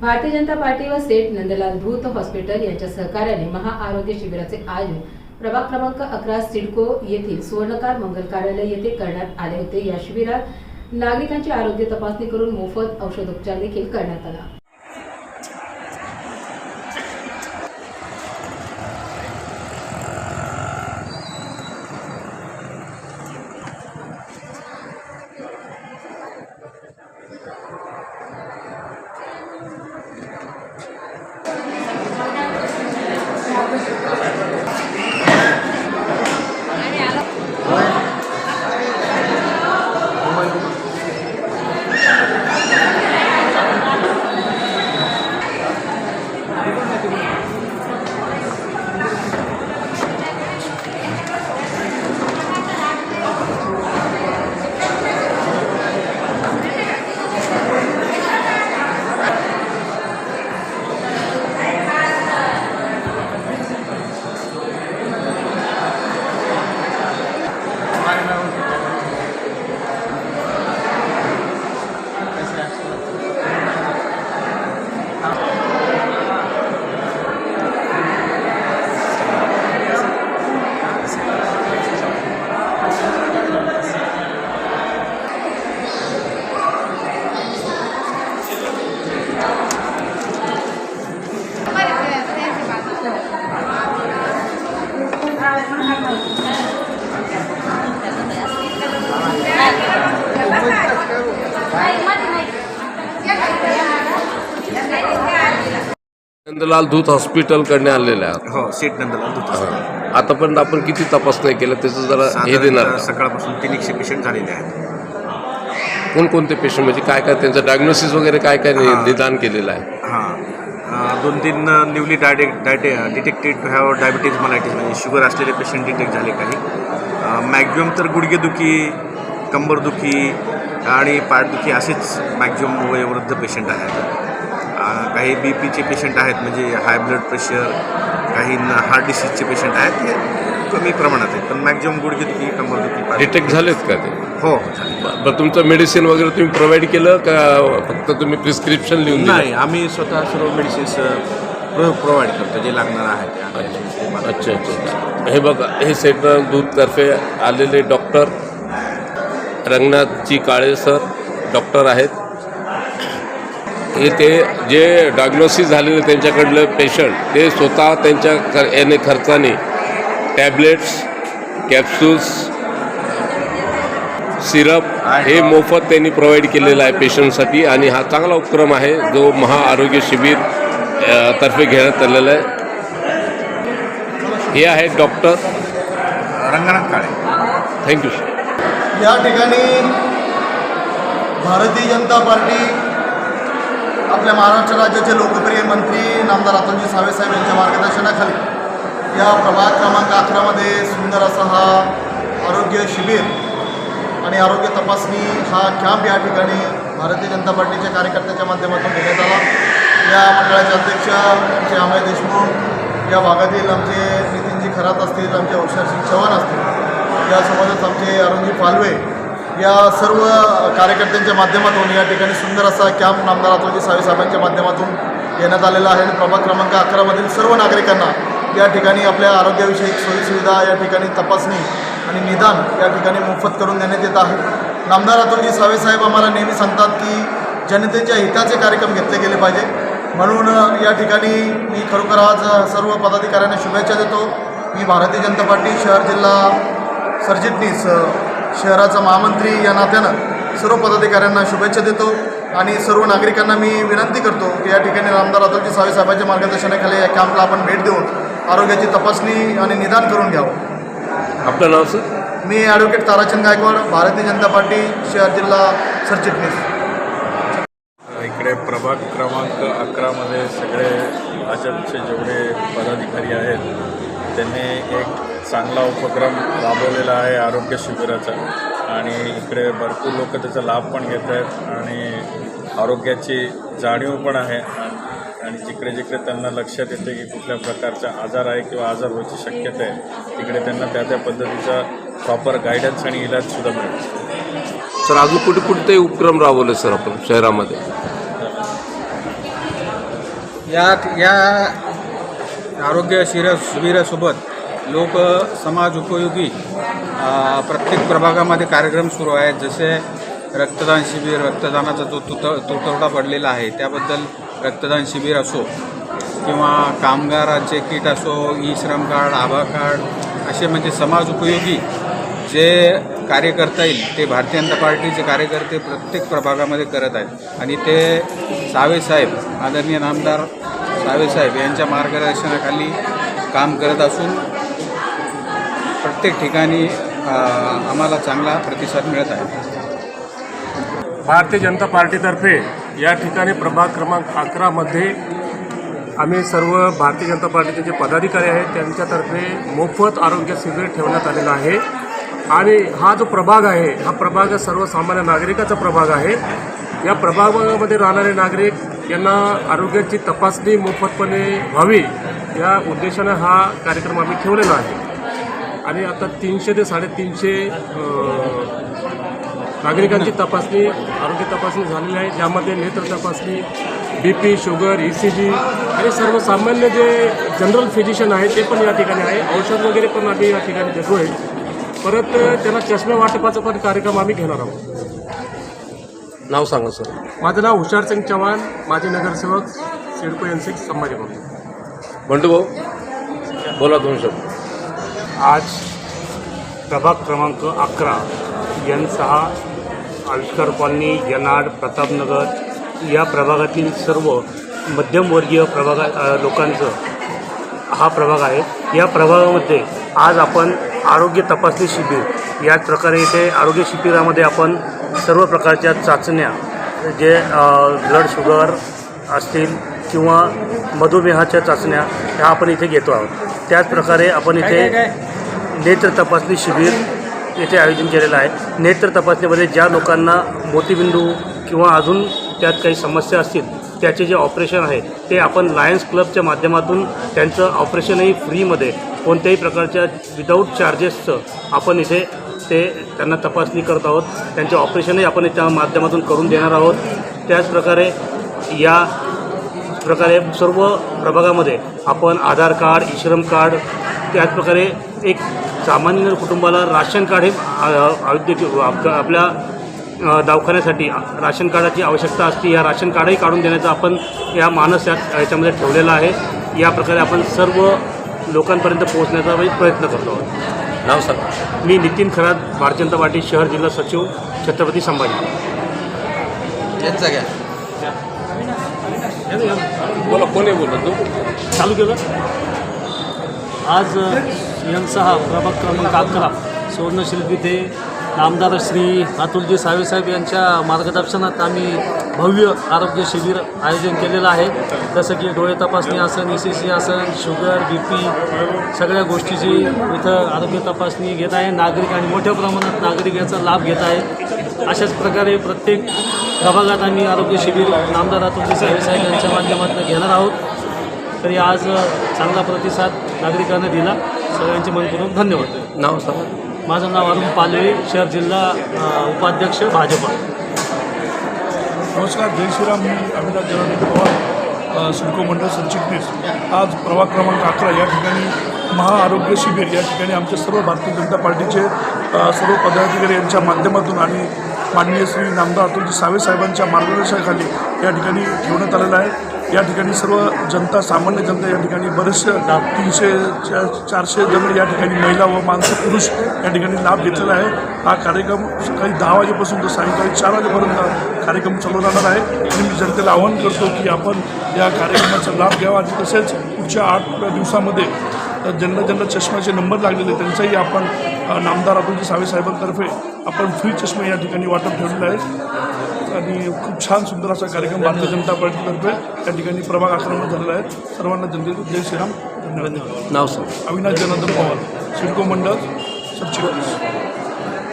भारतीय जनता पार्टी व सेठ नंदलाल भूत हॉस्पिटल यांच्या सहकार्याने महाआरोग्य शिबिराचे आयोजन प्रभाग क्रमांक अकरा सिडको येथील सुवर्णकार मंगल कार्यालय येथे करण्यात आले होते. या शिबिरात नागरिकांची आरोग्य तपासणी करून मोफत औषधोपचार देखील करण्यात आला. नंदलाल दूध हॉस्पिटलकडे आलेले आहात हो सीट नंदलाल दूध आतापर्यंत आपण किती तपासण्या केल्या त्याचं जरा हे देणार साधारणतः का? सकाळपासून तीन एकशे पेशंट झालेले आहेत. कोणकोणते पेशंट म्हणजे काय काय त्यांचं डायग्नोसिस वगैरे काय काय नि-. निदान केलेलं आहे? हां. दोन तीन न्यूली डायटेक डायटे डिटेक्टेड टू हॅव डायबिटीज मलायटीज म्हणजे शुगर असलेले पेशंट डिटेक्ट झाले काही. मॅक्झिमम तर गुडघेदुखी कंबरदुखी आणि पाठदुखी असेच मॅक्झिमम वयोवृद्ध पेशंट आहेत. काही बी पीचे पेशंट आहेत म्हणजे हाय ब्लड प्रेशर काही हार्ट डिसीजचे पेशंट आहेत हे कमी प्रमाणात आहेत. पण मॅक्झिमम गुडघेदुखी कंबरदुखी पाठ- डिटेक्ट झालेत का ते? हो झाले. बरं तुमचं मेडिसिन वगैरे तुम्ही प्रोव्हाइड केलं का फक्त तुम्ही प्रिस्क्रिप्शन लिहून नाही आम्ही स्वतः सर्व मेडिसिन्स प्रोव्हाइड करतो जे लागणार आहे ते. अच्छा अच्छा हे बघा हे सेंट्रल दूधतर्फे आलेले डॉक्टर रंगनाथजी काळे सर डॉक्टर आहेत. हे ते जे डायग्नोसिस झालेले त्यांच्याकडलं पेशंट ते स्वतः त्यांच्या याने खर्चाने टॅबलेट्स कॅप्सूल्स सिरप हे मोफत त्यांनी प्रोव्हाइड केलेलं आहे पेशंटसाठी आणि हा चांगला उपक्रम आहे जो महाआरोग्य शिबिर तर्फे घेण्यात आलेला आहे. हे आहेत doctor Ranganath Kale. Thank you sir या ठिकाणी भारतीय जनता पार्टी आपल्या महाराष्ट्र राज्याचे लोकप्रिय मंत्री नामदार रातोजी सावे साहेब यांच्या मार्गदर्शनाखाली या प्रभाग क्रमांक अकरामध्ये सुंदर असा हा आरोग्य शिबिर आणि आरोग्य तपासणी हा कॅम्प या ठिकाणी भारतीय जनता पार्टीच्या कार्यकर्त्याच्या माध्यमातून घेण्यात आला. या मंडळाचे अध्यक्ष आमचे अमय देशमुख या भागातील आमचे नितीनजी खरात असतील आमचे औषधसिंग चव्हाण असतील यासोबतच आमचे अरुणजी पालवे या सर्व कार्यकर्त्यांच्या माध्यमातून या ठिकाणी सुंदर असा कॅम्प नामदार अतुलजी साहेबांच्या माध्यमातून घेण्यात आलेला आहे आणि प्रभाग क्रमांक अकरामधील सर्व नागरिकांना या ठिकाणी आपल्या आरोग्याविषयक सोयीसुविधा या ठिकाणी तपासणी आणि निदान या ठिकाणी मोफत करून देण्यात येत आहे. नामदार अतुलजी सावे साहेब आम्हाला नेहमी सांगतात की जनतेच्या हिताचे कार्यक्रम घेतले गेले पाहिजे. म्हणून या ठिकाणी मी खरोखर आज सर्व पदाधिकाऱ्यांना शुभेच्छा देतो. मी भारतीय जनता पार्टी शहर जिल्हा सरचिटणीस शहराचा महामंत्री या नात्यानं सर्व पदाधिकाऱ्यांना शुभेच्छा देतो आणि सर्व नागरिकांना मी विनंती करतो की या ठिकाणी नामदार अतुलजी सावे साहेबांच्या मार्गदर्शनाखाली या कॅम्पला आपण भेट देऊन आरोग्याची तपासणी आणि निदान करून घ्यावं. आपलं नाव सर? मी ॲडव्होकेट ताराचंद गायकवाड भारतीय जनता पार्टी शहर जिल्हा सरचिटणीस. इकडे प्रभाग क्रमांक अकरामध्ये सगळे भाजपचे जेवढे पदाधिकारी आहेत त्यांनी एक चांगला उपक्रम राबवलेला आहे आरोग्य शिबिराचा. आणि इकडे भरपूर लोक त्याचा लाभ पण घेत आहेत आणि आरोग्याची जाणीव पण आहे. आणि जिकडे जिकडे त्यांना लक्षात येते की कुठल्या प्रकारचा आजार आहे किंवा आजार व्हायची शक्यता आहे तिकडे त्यांना त्या त्या पद्धतीचा प्रॉपर गायडन्स आणि इलाजसुद्धा मिळतो. सर अजून कुठे कुठे उपक्रम राबवले सर आपण शहरामध्ये? या या आरोग्य शिबिर शिबिरासोबत लोक समाज उपयोगी प्रत्येक प्रभागामध्ये कार्यक्रम सुरू आहेत. जसे रक्तदान शिबिर रक्तदानाचा जो तुत तुटवडा पडलेला आहे त्याबद्दल रक्तदान शिबिर असो किंवा कामगारांचे किट असो ई श्रम कार्ड आभा कार्ड असे म्हणजे समाज उपयोगी जे कार्य करता येईल ते भारतीय जनता पार्टीचे कार्यकर्ते प्रत्येक प्रभागामध्ये करत आहेत. आणि ते सावेसाहेब आदरणीय नामदार सावेसाहेब यांच्या मार्गदर्शनाखाली काम करत असून प्रत्येक ठिकाणी आम्हाला चांगला प्रतिसाद मिळत आहे. भारतीय जनता पार्टीतर्फे या ठिकाणी प्रभाग क्रमांक अकरामध्ये आम्ही सर्व भारतीय जनता पार्टीचे जे पदाधिकारी आहेत त्यांच्यातर्फे मोफत आरोग्य शिबिर ठेवण्यात आलेलं आहे. आणि हा जो प्रभाग आहे हा प्रभाग सर्वसामान्य नागरिकाचा प्रभाग आहे. या प्रभागामध्ये राहणारे नागरिक यांना आरोग्याची तपासणी मोफतपणे व्हावी या उद्देशानं हा कार्यक्रम आम्ही ठेवलेला आहे. आणि आता तीनशे ते साडेतीनशे नागरिकांची तपासणी आरोग्य तपासणी झालेली आहे ज्यामध्ये नेत्र तपासणी B P sugar E C G आणि सर्वसामान्य जे जनरल फिजिशियन आहे ते पण या ठिकाणी आहे. औषध वगैरे पण आम्ही या ठिकाणी देतो आहे परत त्यांना चष्मे वाटपाचा पण कार्यक्रम आम्ही घेणार आहोत. नाव सांगा सर. माझं नाव हुशारसिंग चव्हाण माजी नगरसेवक सिडको एन सिक्स संभाजीनगर. बंटू भाऊ बोला दोन शब्द. आज प्रभाग क्रमांक अकरा यन सहा आविष्कार कॉलनी यनाड प्रतापनगर या प्रभागातील सर्व मध्यमवर्गीय प्रभागा लोकांचं हा प्रभाग आहे. या प्रभागामध्ये आज आपण आरोग्य तपासणी शिबिर याच प्रकारे इथे आरोग्य शिबिरामध्ये आपण सर्व प्रकारच्या चाचण्या जे ब्लड शुगर असतील किंवा मधुमेहाच्या चाचण्या ह्या आपण इथे घेतो आहोत. त्याचप्रकारे आपण इथे नेत्र तपासणी शिबिर येथे आयोजन केलेलं आहे. नेत्र तपासणीमध्ये ज्या लोकांना मोतीबिंदू किंवा अजून त्यात काही समस्या असतील त्याचे जे ऑपरेशन आहे ते आपण लायन्स क्लबच्या माध्यमातून त्यांचं ऑपरेशनही फ्रीमध्ये कोणत्याही प्रकारच्या विदाऊट चार्जेसचं आपण इथे ते त्यांना तपासणी करत आहोत. त्यांचे ऑपरेशनही आपण त्या माध्यमातून करून देणार आहोत. त्याचप्रकारे या प्रकारे सर्व प्रभागामध्ये आपण आधार कार्ड इश्रम कार्ड त्याचप्रकारे एक सामान्य कुटुंबाला राशन कार्ड हे आप- आपल्या दवाखान्यासाठी राशन कार्डाची आवश्यकता असते. या राशन कार्डही काढून देण्याचं आपण या मानस या याच्यामध्ये ठेवलेलं आहे. या प्रकारे आपण सर्व लोकांपर्यंत पोहोचण्याचा म्हणजे प्रयत्न करतो. आहोत नाव सांगा. मी नितीन खरात भारतीय जनता पार्टी शहर जिल्हा सचिव छत्रपती संभाजी. बोला कोणी बोलत? तू चालू केलं? आज यांचा सहा प्रभाग क्रमांक अकरा सुवर्णशिल्प इथे नामदार श्री अतुलजी साहेब यांच्या मार्गदर्शनात आम्ही भव्य आरोग्य शिबिर आयोजन केलेलं आहे. जसं की डोळे तपासणी आसन ई सी सी आसन शुगर बी पी सगळ्या गोष्टीची इथं आरोग्य तपासणी घेत आहे. नागरिक आणि मोठ्या प्रमाणात नागरिक याचा लाभ घेत आहेत. अशाच प्रकारे प्रत्येक प्रभागात आम्ही आरोग्य शिबिर नामदार अतुलजी साहेब यांच्या माध्यमातून घेणार आहोत. तरी आज चांगला प्रतिसाद नागरिकांना दिला. सगळ्यांचे मनपूर्वक धन्यवाद. नाव सांगा. माझं नाव अरुण पालवे शहर जिल्हा अ, उपाध्यक्ष भाजपा. नमस्कार जय श्रीराम मी अमिताभ जनार्दन पवार अ, सिडको मंडळ सरचिटणीस आज प्रभाग क्रमांक अकरा या ठिकाणी महाआरोग्य शिबिर या ठिकाणी आमचे सर्व भारतीय जनता पार्टीचे अ, सर्व पदाधिकारी यांच्या माध्यमातून आणि माननीय श्री नामदार अतुलजी सावे साहेबांच्या मार्गदर्शनाखाली या ठिकाणी ठेवण्यात आलेलं आहे. या ठिकाणी सर्व जनता सामान्य जनता या ठिकाणी बरेचसे तीनशे चार चारशे जण या ठिकाणी महिला व माणसं पुरुष या ठिकाणी लाभ घेतलेला आहे. हा कार्यक्रम सकाळी दहा वाजेपासून तर सायंकाळी चार वाजेपर्यंत कार्यक्रम चालू राहणार आहे. आणि मी जनतेला आवाहन करतो की आपण या कार्यक्रमाचा लाभ घ्यावा आणि तसेच पुढच्या आठ दिवसामध्ये ज्यांना ज्यांना चष्म्याचे नंबर लागलेले त्यांचाही आपण नामदार अतुलजी सावे साहेबांतर्फे आपण फ्री चष्मे या ठिकाणी वाटप ठेवलेलं आहे. आणि खूप छान सुंदर असा कार्यक्रम भारतीय जनता पार्टीतर्फे या ठिकाणी प्रभाग आक्रमण झालेला आहे. सर्वांना जनतेचे जय श्रीराम. धन्यवाद. नाव सांगा. अविनाश जनार्दन पवार सिडको मंडळ सचिव.